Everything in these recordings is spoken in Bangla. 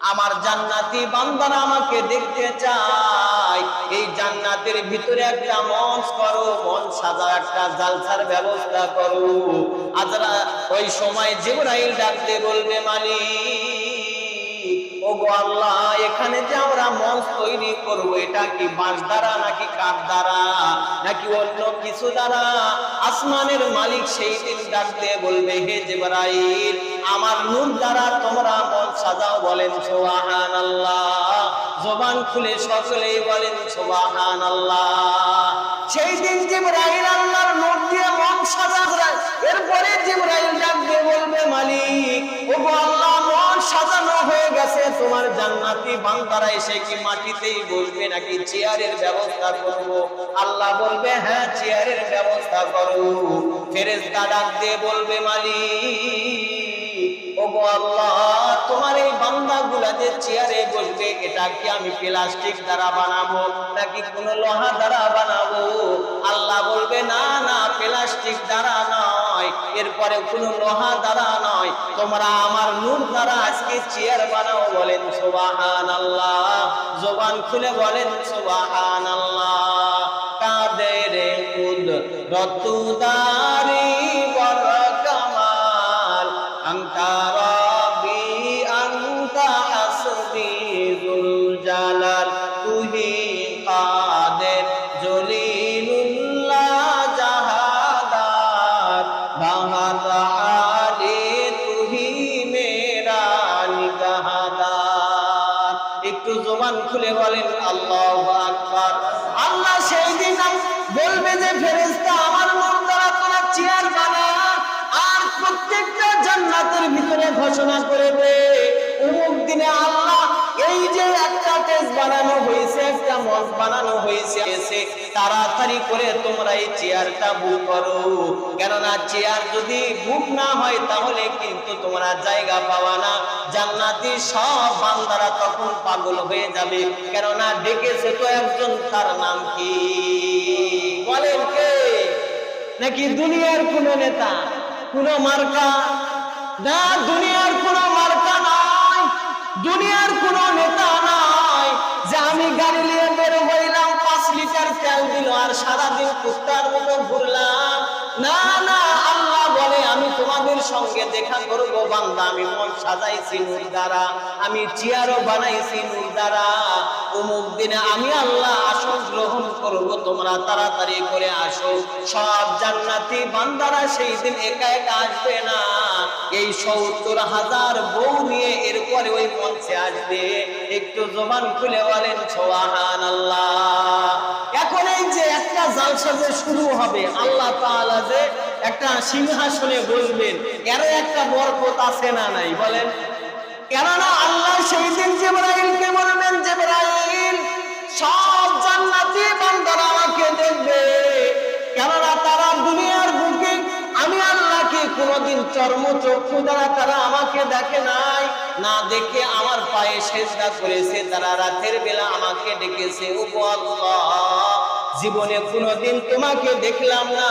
আমার জান্নাতি বান্দারা আমাকে দেখতে চায়। এই জান্নাতের ভিতরে একটা মঞ্চ করো মন সাজা একটা জালসার ব্যবস্থা করো। আজরা ওই সময় জিবরাইল ডাকতে বলবে, মালিক এখানে যে আমরা মঞ্চ তৈরি করব, এটা কি বাঁশ দ্বারা নাকি দ্বারা? নাকি অন্য কিছু দ্বারা? আসমানের মালিক সেই দিন ডাক দিয়ে বলবে, হে জিবরাইল, আমার নূর দ্বারা তোমরা মঞ্চ সাজাও বলেন সুবহান আল্লাহ জবান খুলে সকলেই বলেন সুবহান আল্লাহ সেই দিন জিবরাইল আল্লাহর নূর দিয়ে মঞ্চ সাজা এরপরে জিবরাইল ডাক দিয়ে বলবে, মালিক, ওগো আল্লাহ, মন সাজানো হয়ে গেছে। তোমার জান্নাতি বান্দারা এসে কি মাটিতেই বসবে নাকি চেয়ারের ব্যবস্থা করব? আল্লাহ বলবে হ্যাঁ চেয়ারের ব্যবস্থা করো। ফেরেস্তা ডাক দিয়ে বলবে, মালিক এরপরে কোন লোহা দ্বারা নয়, তোমরা আমার নূর দ্বারা আজকে চেয়ার বানাও বলেন সুবাহান আল্লাহ জোবান খুলে বলেন সুবাহান আল্লাহ কাদের কুদ রতুদারি ঘোষণা করে দে অমুক দিনে আল্লাহ এই যে একটা টেজ বানানো হয়েছে, একটা মঞ্চ বানানো হয়েছে তাড়াতাড়ি করে তোমরা এই চেয়ারটা বুক করো। কেননা চেয়ার যদি বুক না হয়, তাহলে কিন্তু তোমরা জায়গা পাওয়া না। জান্নাতি সব বান্দারা তখন পাগল হয়ে যাবে। কেননা ডেকেছে তো একজন, তার নাম কি? বলেন কে? নাকি দুনিয়ার কোন নেতা, কোন মার্কা? না, দুনিয়ার কোন মার্কা নাই, দুনিয়ার কোন নেতা নাই। যে আমি গাড়ি নিয়ে বের হইলাম, পাঁচ লিটার তেল দিল আর সারাদিন কুত্তার মতো ঘুরলাম। না না সঙ্গে দেখা করব, বান্দা, আমি মন সাজাইছি নূর দ্বারা আমি চেয়ারও বানাইছি নূর দ্বারা অমুক দিনে আমি আল্লাহ আসন গ্রহণ করব, তোমরা তাড়াতাড়ি করে আসো। সব জান্নাতি বান্দারা সেই দিন একা একা আসবে না। এই সত্তর হাজার বউ নিয়ে এরপরে ওই মঞ্চে আসবে। একটু জবান খুলে বলেন সোহান আল্লাহ একটা জালসা যে শুরু হবে, আল্লাহ যে একটা সিংহাসনে বসবেন এর একটা বরকত আছে না নাই? বলেন। কেননা আল্লাহ সেই দিন জিবরাইলকে বলবেন, জিবরাইল, সব জান্নাতি বান্দারা আমাকে দেখবে। কেননা তারা দুনিয়ার বুকে, আমি আল্লাহকে কোনোদিন চর্ম চক্ষু দ্বারা তারা আমাকে দেখে নাই, না দেখে আমার পায়ে সেজদা করেছে, তারা রাতের বেলা আমাকে ডেকেছে। ও আল্লাহ। জীবনে কোনোদিন তোমাকে দেখলাম না।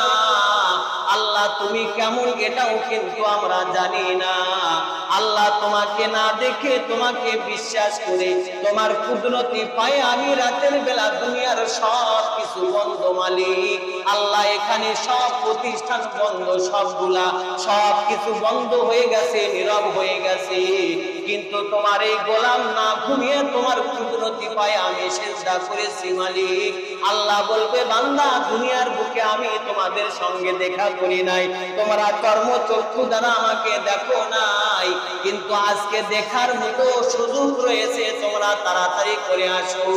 আল্লাহ, তুমি কেমন এটাও কিন্তু আমরা জানি না। আল্লাহ তোমাকে না দেখে তোমাকে বিশ্বাস করে তোমার কুদরতি পায়ে আমি রাতের বেলা দুনিয়ার সব কিছু বন্ধ মালিক। আল্লাহ, এখানে সব প্রতিষ্ঠান বন্ধ, সবগুলা সব কিছু বন্ধ হয়ে গেছে, নীরব হয়ে গেছে। কিন্তু তোমার এই গোলাম না ঘুমিয়ে তোমার কুদরতি পায়ে আমি চেষ্টা করেছি মালিক। আল্লাহ বলবে, বান্দা, দুনিয়ার বুকে আমি তোমাদের সঙ্গে দেখা করি নাই। তোমরা কর্ম চক্ষু দ্বারা আমাকে দেখো নাই। কিন্তু আজকে দেখার মতো সুযোগ রয়েছে, তোমরা তাড়াতাড়ি করে আসো।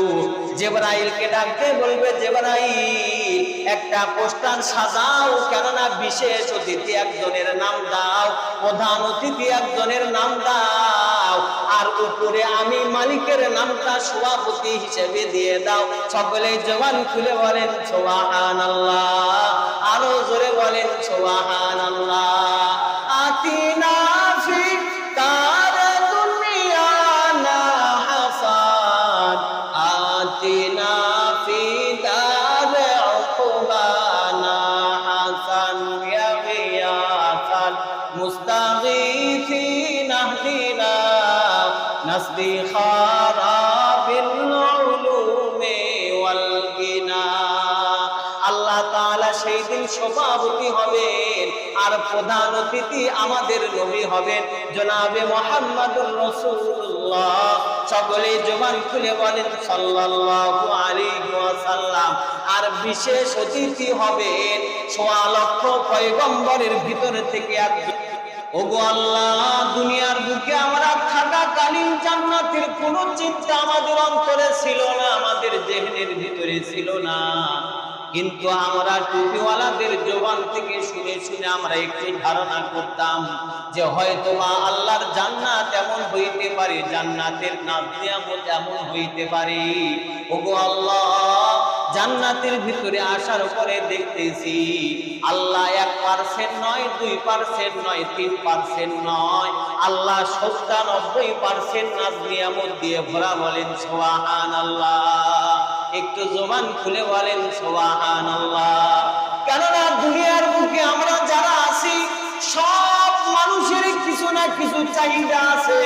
জেবরাইলকে ডাকতে বলবে, জেবরাইল, একটা পোস্টার সাজাও, কেননা বিশেষ অতিথি একজনের নাম দাও, প্রধান অতিথি একজনের নাম দাও, আর উপরে আমি মালিকের নামটা সভাপতি হিসেবে দিয়ে দাও। সকলে জবান খুলে বলেন সোহান আল্লাহ বলেন সোহান সভাপতি হবেন, আর প্রধান অতিথি আমাদের নবী হবেন। জনাবে মোহাম্মদুর রাসূলুল্লাহ। সকলে জবান খুলে বলেন, সাল্লাল্লাহু আর বিশেষ অতিথি হবেন সোয়া লক্ষ পয়গম্বরের ভিতর থেকে একজন। ওগো আল্লাহ, দুনিয়ার বুকে আমরা থাকাকালীন জান্নাতের কোন চিন্তা আমাদের অন্তরে ছিল না, আমাদের জেহনের ভিতরে ছিল না। কিন্তু আমরা টুপিওয়ালাদের জবান থেকে শুনে শুনে আমরা একটি ধারণা করতাম যে হয়তো বা আল্লাহর জান্নাত এমন হইতে পারে, জান্নাতের নাম এমন হইতে পারে। ওগো আল্লাহ, জান্নাতের ভিতরে আসার পরে দেখতেছি আল্লাহ এক পার্সেন্ট নয়, দুই পার্সেন্ট নয়, তিন পার্সেন্ট নয়, আল্লাহ সত্তানব্বই পার্সেন্ট নাজ নিয়ামত দিয়ে ভরা বলেন সোহান আল্লাহ একটু জবান খুলে বলেন সোবাহান কেননা দুনিয়ার বুকে আমরা যারা আছি, সব মানুষের কিছু না কিছু চাহিদা আছে।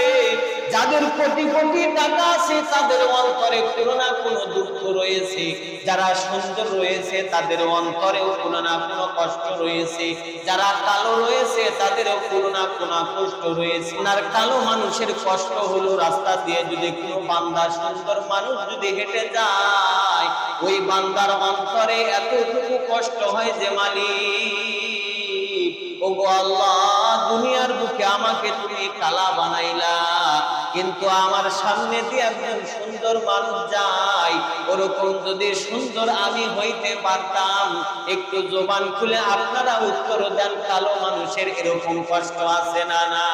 কোটি কোটি টাকা আছে, তাদের অন্তরে কোনো না কোনো দুঃখ রয়েছে। যারা সুন্দর রয়েছে, তাদের অন্তরেও কোনো না কোনো কষ্ট রয়েছে। যারা কালো রয়েছে, তাদেরও কোনো না কোনো কষ্ট রয়েছে। আর কালো মানুষের কষ্ট হলো রাস্তা দিয়ে যদি কোনো বান্দা, সুন্দর মানুষ যদি হেঁটে যায়, ওই বান্দার অন্তরে এতটুকু কষ্ট হয় যে মালিক, ওগো আল্লাহ, দুনিয়ার বুকে আমাকে তুমি কালা বানাইলা। কিন্তু আমার সামনে দিয়ে একজন সুন্দর মানুষ যায়। ওরকম যদি সুন্দর আমি হইতে পারতাম, একটু জবান খুলে আপনারা উত্তর দেন, কালো মানুষের এরকম কষ্ট আছে না না?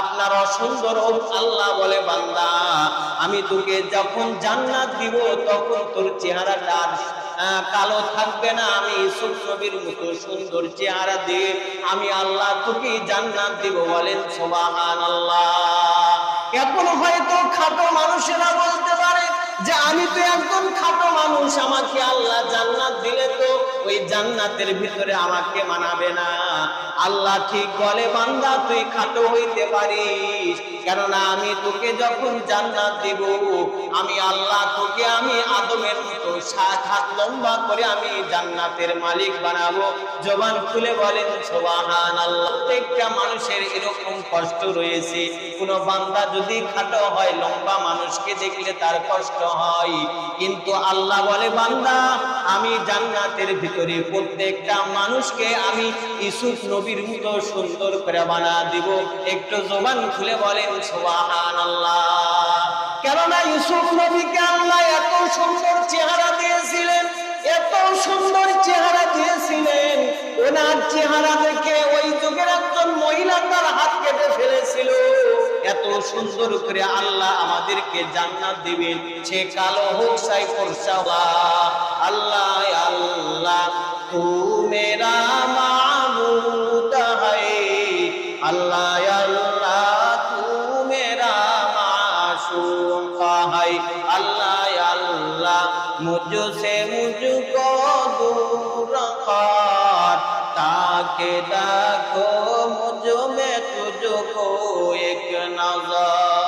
আপনার অসুন্দর আল্লাহ বলে, বান্দা, আমি তোকে যখন জান্নাত দিব, তখন তোর চেহারাটা কালো থাকবে না, আমি ইসুফ নবীর মতো সুন্দর চেহারা দিয়ে আমি আল্লাহ তোকে জান্নাত দিব বলেন সুবহান আল্লাহ এখন হয়তো খাটো মানুষেরা বলতে পারে যে আমি তো একদম খাটো মানুষ, আমাকে আল্লাহ জান্নাত দিলে তো ওই জান্নাতের ভিতরে আমাকে মানাবে না। আল্লাহ ঠিক বলে, বান্দা, তুই খাটো হইতে পারিস। কেননা আমি তোকে যখন জান্নাত দিব, আমি আল্লাহ তোকে, আমি আদমের মতো সাত হাত লম্বা করে আমি জান্নাতের মালিক বানাবো। জবান খুলে বলেন সোবাহান আল্লাহ প্রত্যেকটা মানুষের এরকম কষ্ট রয়েছে। কোন বান্দা যদি খাটো হয়, লম্বা মানুষকে দেখলে তার কষ্ট হয়। কিন্তু আল্লাহ বলে, বান্দা, আমি জান্নাতের ভিতরে প্রত্যেকটা মানুষকে আমি ইসুফ নবীর মতো সুন্দর করে বানা দিব। একটু জবান খুলে বলেন আল্লাহ কেননা ইউসুফ নবীকে আল্লাহ এত সুন্দর চেহারা দিয়েছিলেন, এত সুন্দর চেহারা দিয়েছিলেন, ওনার চেহারা দেখে ওই যুগের একজন মহিলা তার হাত কেটে ফেলেছিল। এত সুন্দর করে আল্লাহ আমাদেরকে জান্নাত দিবেন, সে কালো হোক সাই ফর্সা আল্লাহ আল্লাহ তু মেরা মাবুদ ताके देखो मुझ में तुझको एक नजर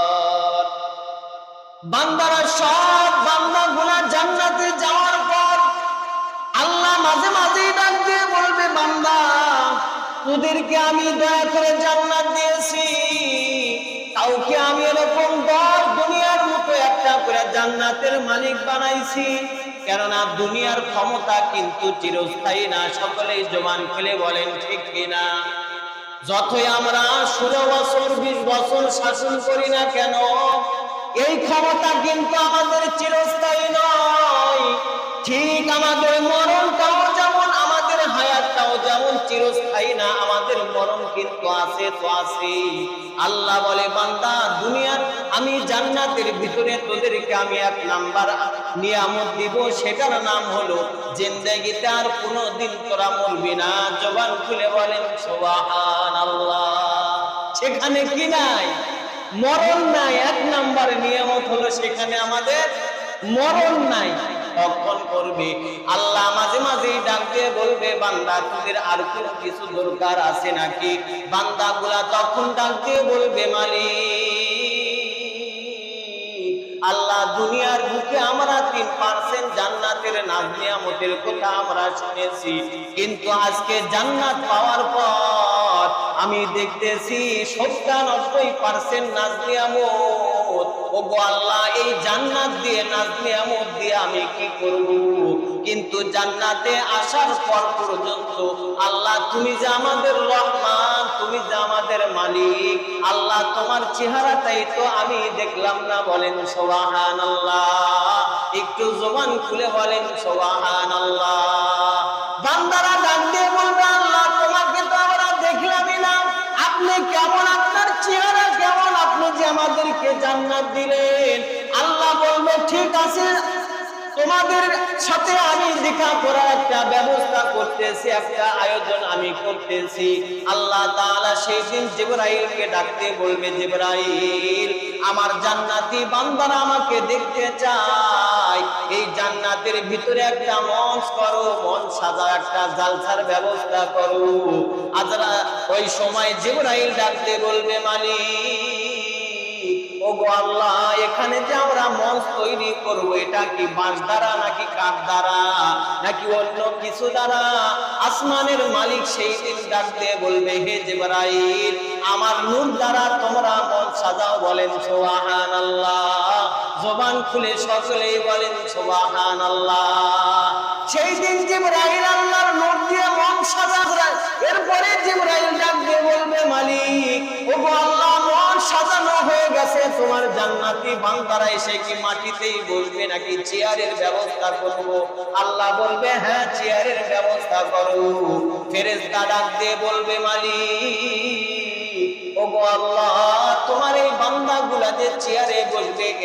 বান্দারা সব বান্দাগুলা জান্নাতে যাওয়ার পর আল্লাহ মাঝে মাঝেই ডাক দিয়ে বলবে বান্দা তোদেরকে আমি দয়া করে জান্নাত দিয়েছি কাউকে আমি এরকম দশ দুনিয়ার মতো একটা করে জান্নাতের মালিক বানাইছি। কেননা দুনিয়ার ক্ষমতা কিন্তু চিরস্থায়ী না। সকলেই জবান ফেলে বলেন, ঠিক কিনা যতই আমরা ষোলো বছর, বিশ বছর শাসন করি না কেন, এই ক্ষমতা কিন্তু আমাদের চিরস্থায়ী নয়। ঠিক আমাদের মরণটাও যেমন আমাদের হায়াতটাও যেমন চিরস্থায়ী না, আমাদের মরণ কিন্তু আছে, তো আছে আল্লাহ বলে, বান্দা, দুনিয়ার আমি জান্নাতের ভিতরে তোদেরকে আমি এক নাম্বার নিয়ামত দিব, সেটার নাম হলো, জিন্দেগিতে আর কোনোদিন তোরা মরবি না। জবান খুলে বলেন সোবাহান আল্লাহ সেখানে কি নাই? মরণ নাই। এক নাম্বার নিয়ামত হলো, সেখানে আমাদের মরণ নাই। করবে। আল্লাহ মাঝে বলবে, বান্দা, তোদের আর কোনো কিছু দরকার আছে নাকি? বান্দা গুলা তখন বলবে, মালিক দুনিয়ার বুকে আমরা তিন পার্সেন্ট জান্নাতের নিয়ামতের কথা আমরা শুনেছি। কিন্তু আজকে জান্নাত পাওয়ার পর আমি দেখতেছি সত্তানব্বই পার্সেন্ট নাজ নিয়ামত আল্লাহ, এই জান্নাত দিয়ে দিয়ে আমি কি করব? কিন্তু জান্নাতে আসার পর পর্যন্ত, আল্লাহ, তুমি যে আমাদের রহমান, তুমি যে আমাদের মালিক, আল্লাহ, তোমার চেহারাটাই তো আমি দেখলাম না বলেন সোবাহান আল্লাহ একটু জবান খুলে বলেন সোবাহান আল্লাহ বান্দারা ডাক দিয়ে বলবে, আল্লাহ, তোমাকে তো আমরা দেখলামই না। আপনি কেমন আপনার আমাদেরকে জান্নাত দিলেন। আল্লাহ বলবে, ঠিক আছে, তোমাদের সাথে আমি দেখা করার একটা ব্যবস্থা করতেছি, একটা আয়োজন আমি করতেছি। আল্লাহ তাআলা সেই দিন জিবরাইলকে ডাকতে বলবে, জিবরাইল, আমার জান্নাতি বান্দারা আমাকে দেখতে চায়। এই জান্নাতের ভিতরে একটা মঞ্চ করো, মঞ্চ সাজা একটা জালসার ব্যবস্থা করো। আজরা ওই সময় জিবরাইল ডাকতে বলবে, মালিক ওগো আল্লাহ, এখানে যে আমরা মঞ্চ তৈরি এটা কি বাঁশ দ্বারা নাকি কাঠ দ্বারা? নাকি অন্য কিছু দ্বারা? আসমানের মালিক সেই দিন ডাক দিয়ে বলবে, হে জিবরাইল, আমার নূর দ্বারা তোমরা মঞ্চ সাজাও বলেন সুবহান আল্লাহ জবান খুলে সকলেই বলেন সুবহান আল্লাহ সেই দিন জিবরাইল আল্লাহর নূর দিয়ে মঞ্চ সাজাবে। এরপরে জিবরাইল ডাক দিয়ে বলবে, মালিক, ওগো আল্লাহ সাজানো হয়ে গেছে। তোমার জান্নাতি বান্দারা এসে কি মাটিতেই বসবে নাকি চেয়ারের ব্যবস্থা করব? আল্লাহ বলবে হ্যাঁ চেয়ারের ব্যবস্থা করো ফেরেস্তা ডাক দিয়ে বলবে, মালিক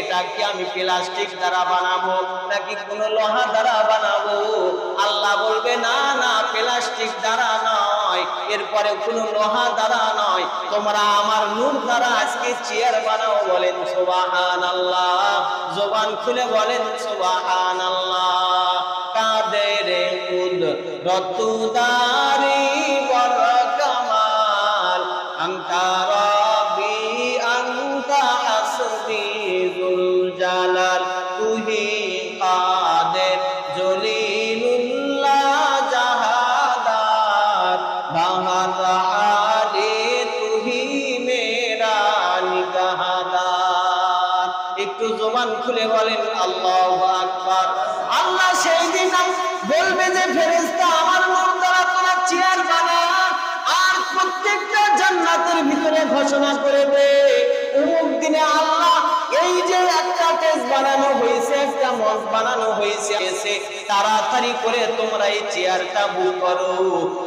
এটা কি আমি প্লাস্টিক দ্বারা বানাবো কোন দ্বারা বানাবো? আল্লাহ বলবে, না না, প্লাস্টিক দ্বারা নয়, এরপরে কোন লোহা দ্বারা নয়। তোমরা আমার নূর দ্বারা আজকে চেয়ার বানাও বলেন সুবাহান আল্লাহ জোবান খুলে বলেন সুবাহান আল্লাহ কাদের কুদ রতুদারি ফেরেশতা আমার নাম দ্বারা তোমার চেয়ার বানা, আর প্রত্যেকটা জান্নাতের ভিতরে ঘোষণা করে দে অমুক দিনে আল্লাহ এই যে একটা টেজ বানানো হয়েছে, একটা মঞ্চ বানানো হয়েছে তাড়াতাড়ি করে তোমরা এই চেয়ারটা বুক করো।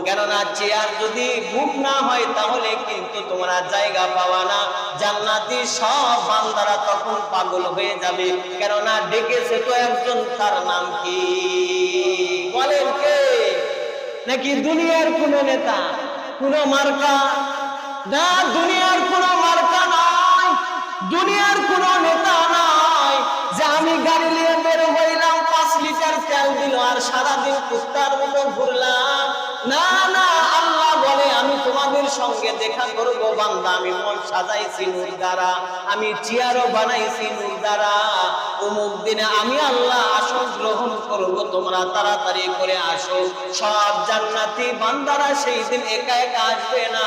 কেননা চেয়ার যদি বুক না হয়, তাহলে কিন্তু তোমরা জায়গা পাওয়া না। জান্নাতি সব বান্দারা তখন পাগল হয়ে যাবে। কেননা ডেকেছে তো একজন, তার নাম কে? নাকি দুনিয়ার কোন নেতা, কোন মার্কা? না, দুনিয়ার কোন মার্কা নয় দুনিয়ার কোন নেতা নয় যে আমি গাড়ি নিয়ে বের হইলাম তেল দিল, আর সারাদিন কুত্তার মতো ঘুরলাম। না না, আল্লাহ বলে, আমি তোমাদের সঙ্গে দেখা করব, বান্দা, আমি মন সাজাইছি নূর দ্বারা, আমি চেয়ারও বানাইছি নূর দ্বারা। অমুক দিনে আমি আল্লাহ আসন গ্রহণ করব, তোমরা তাড়াতাড়ি করে আসো। সব জান্নাতি বান্দারা সেই দিন একা একা আসবে না।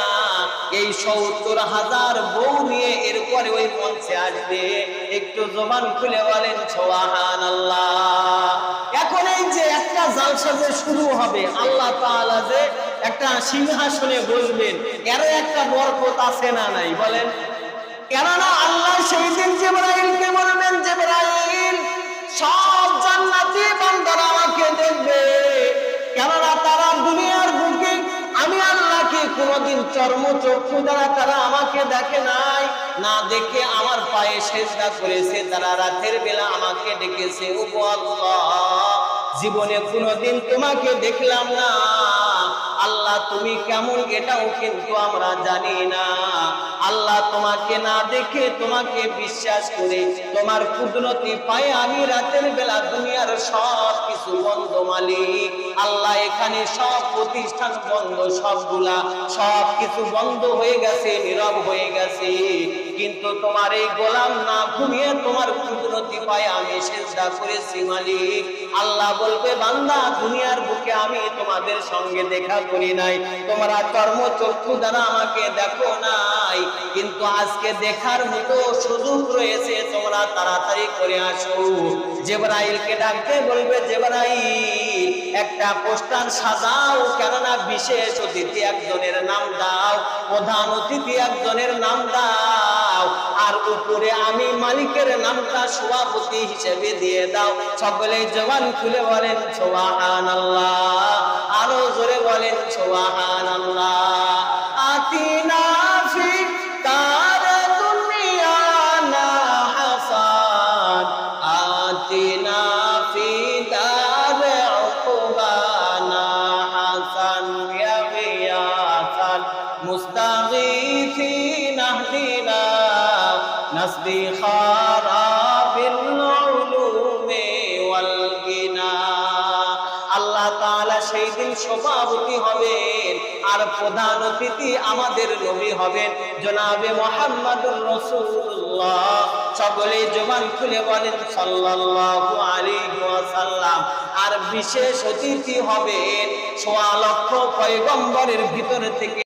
এই সত্তর হাজার বউ নিয়ে এরপরে ওই মঞ্চে আসবে। একটু জবান খুলে বলেন সোহান আল্লাহ এখন যে একটা জালসা যে শুরু হবে, আল্লাহ তাআলা যে একটা সিংহাসনে বসবেন এর একটা বরকত আছে না নাই? বলেন। কেননা আল্লাহ সেই দিন জিবরাইলকে বলবেন, জিবরাইল, সব জান্নাতি বান্দারা আমাকে দেখবে। তারা দুনিয়ার বুকে, আমি আল্লাহকে কোনোদিন চর্ম চক্ষু দ্বারা তারা আমাকে দেখে নাই। না দেখে আমার পায়ে সেজদা করেছে তারা রাতের বেলা আমাকে ডেকেছে। ও আল্লাহ। জীবনে কোনোদিন তোমাকে দেখলাম না। আল্লাহ তুমি কেমন এটাও কিন্তু আমরা জানি না। আল্লাহ তোমাকে না দেখে তোমাকে বিশ্বাস করে, তোমার কুদরতি পায়ে আমি রাতের বেলা দুনিয়ার সব কিছু বন্ধ মালিক। আল্লাহ এখানে সব প্রতিষ্ঠান বন্ধ, সবগুলা সব কিছু বন্ধ হয়ে গেছে, নীরব হয়ে গেছে। কিন্তু তোমার এই গোলাম না ঘুমিয়ে তোমার কুদরতি পায়ে আমি সেজদা করেছি মালিক। আল্লাহ বলবে, বান্দা, দুনিয়ার বুকে আমি তোমাদের সঙ্গে দেখা করি নাই। তোমরা কর্মচক্ষু দ্বারা আমাকে দেখো নাই। কিন্তু আজকে দেখার মতো সুযোগ রয়েছে, তোমরা তাড়াতাড়ি করে আসো। জেবরাইলকে ডাকতে বলবে, জেবরাইল, একটা পোস্টার সাজাও, কেননা বিশেষ অতিথি একজনের নাম দাও, প্রধান অতিথি একজনের নাম দাও, আর উপরে আমি মালিকের নামটা সভাপতি হিসেবে দিয়ে দাও। সকলে জবান খুলে বলেন সোহান আল্লাহ আরও জোরে বলেন সোহান আল্লাহ আতিনা সেই দিন সভাপতি হবেন আর প্রধান অতিথি আমাদের নবী হবেন। জনাবে মোহাম্মদুর রাসূলুল্লাহ। সকলে জবান খুলে বলেন, সাল্লাল্লাহু আলাইহি ওয়াসাল্লাম। আর বিশেষ অতিথি হবেন, সোয়া লক্ষ পয়গম্বরের ভিতর থেকে